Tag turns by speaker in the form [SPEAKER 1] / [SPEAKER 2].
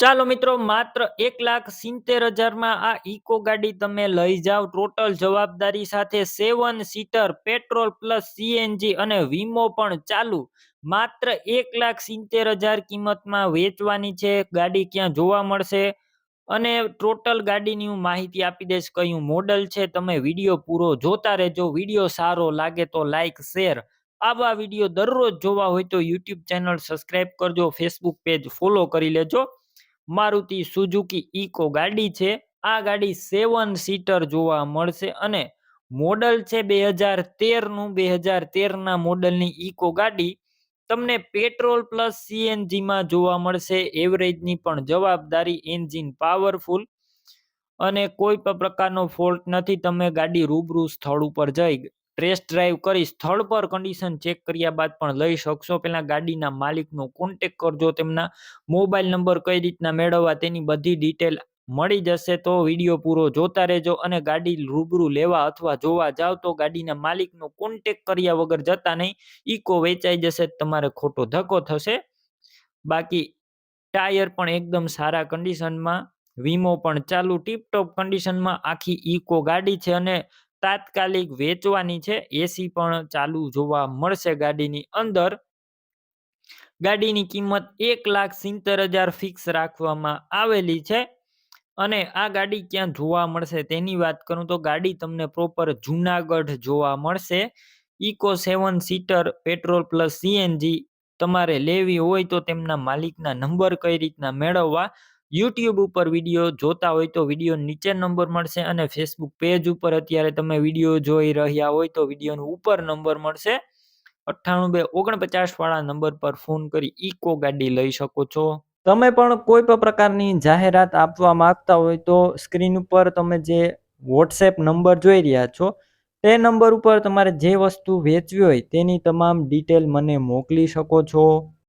[SPEAKER 1] ચાલો મિત્રો, માત્ર એક લાખ સિત્તેર હજારમાં આ ઇકો ગાડી તમે લઈ જાઓ. ટોટલ જવાબદારી સાથે seven seater petrol plus CNG અને વીમો પણ ચાલુ. માત્ર એક લાખ સિત્તેર હજાર કિંમતમાં વેચવાની છે. ગાડી ક્યાં જોવા મળશે? અને ટોટલ ગાડીની હું માહિતી આપી દઈશ કયું મોડલ છે. તમે વીડિયો પૂરો જોતા રહેજો. વીડિયો સારો લાગે તો લાઇક શેર આવા વીડિયો દરરોજ જોવા હોય તો યુટ્યુબ ચેનલ સબસ્ક્રાઈબ કરજો. ફેસબુક પેજ ફોલો કરી લેજો. મારુતિ સુઝુકી ઇકો ગાડી છે. આ ગાડી સેવન સીટર જોવા મળશે અને મોડલ છે બે હજાર તેરનું. બે હજાર તેરના મોડલની ઇકો ગાડી તમને પેટ્રોલ પ્લસ સીએનજીમાં જોવા મળશે. એવરેજની પણ જવાબદારી, એન્જિન પાવરફુલ અને કોઈ પણ પ્રકારનો ફોલ્ટ નથી. તમે ગાડી રૂબરૂ સ્થળ ઉપર જઈ ટેસ્ટ ડ્રાઈવ કરી સ્થળ પર કન્ડિશન ચેક કર્યા બાદ પણ લઈ શકશો. પહેલાં ગાડીના માલિકનો કોન્ટેક કરજો, તેમના મોબાઈલ નંબર કઈ રીતના મેળવવા તેની બધી ડિટેલ મળી જશે તો વીડિયો પૂરો જોતા રહેજો અને ગાડી રૂબરૂ લેવા અથવા જોવા જાવ તો ગાડીના માલિકનો કોન્ટેક કર્યા વગર જતા નહીં. ઇકો વેચાઈ જશે, તમારે ખોટો ધક્કો થશે. બાકી ટાયર પણ એકદમ સારા કન્ડિશનમાં વીમો પણ ચાલુ. ટીપટોપ કન્ડિશનમાં આખી ઇકો ગાડી છે અને તાત્કાલિક વેચવાની છે. એસી પણ ચાલુ જોવા મળશે ગાડીની અંદર. ગાડીની કિંમત એક લાખ સિત્તેર હજાર ફિક્સ રાખવામાં આવેલી છે. અને આ ગાડી ક્યાં જોવા મળશે તેની વાત કરું તો ગાડી તમને પ્રોપર જુનાગઢ જોવા મળશે. Eco seven seater petrol plus CNG તમારે લેવી હોય તો તેમના માલિકના નંબર કઈ રીતના મેળવવા યુટ્યુબ ઉપર વીડિયો જોતા હોય તો વીડિયો નીચે નંબર મળશે અને ફેસબુક પેજ ઉપર અત્યારે તમે વીડિયો જોઈ રહ્યા હોય તો વિડીયોનો ઉપર નંબર મળશે. અઠ્ઠાણું બે ઓગણપચાસ વાળા નંબર પર ફોન કરી ઇકો ગાડી લઈ શકો છો. તમે પણ કોઈ પણ પ્રકારની જાહેરાત આપવા માંગતા હોય તો સ્ક્રીન ઉપર તમે જે વોટ્સએપ નંબર જોઈ રહ્યા છો, તે નંબર ઉપર તમારે જે વસ્તુ વેચવી હોય તેની તમામ ડિટેલ મને મોકલી શકો છો.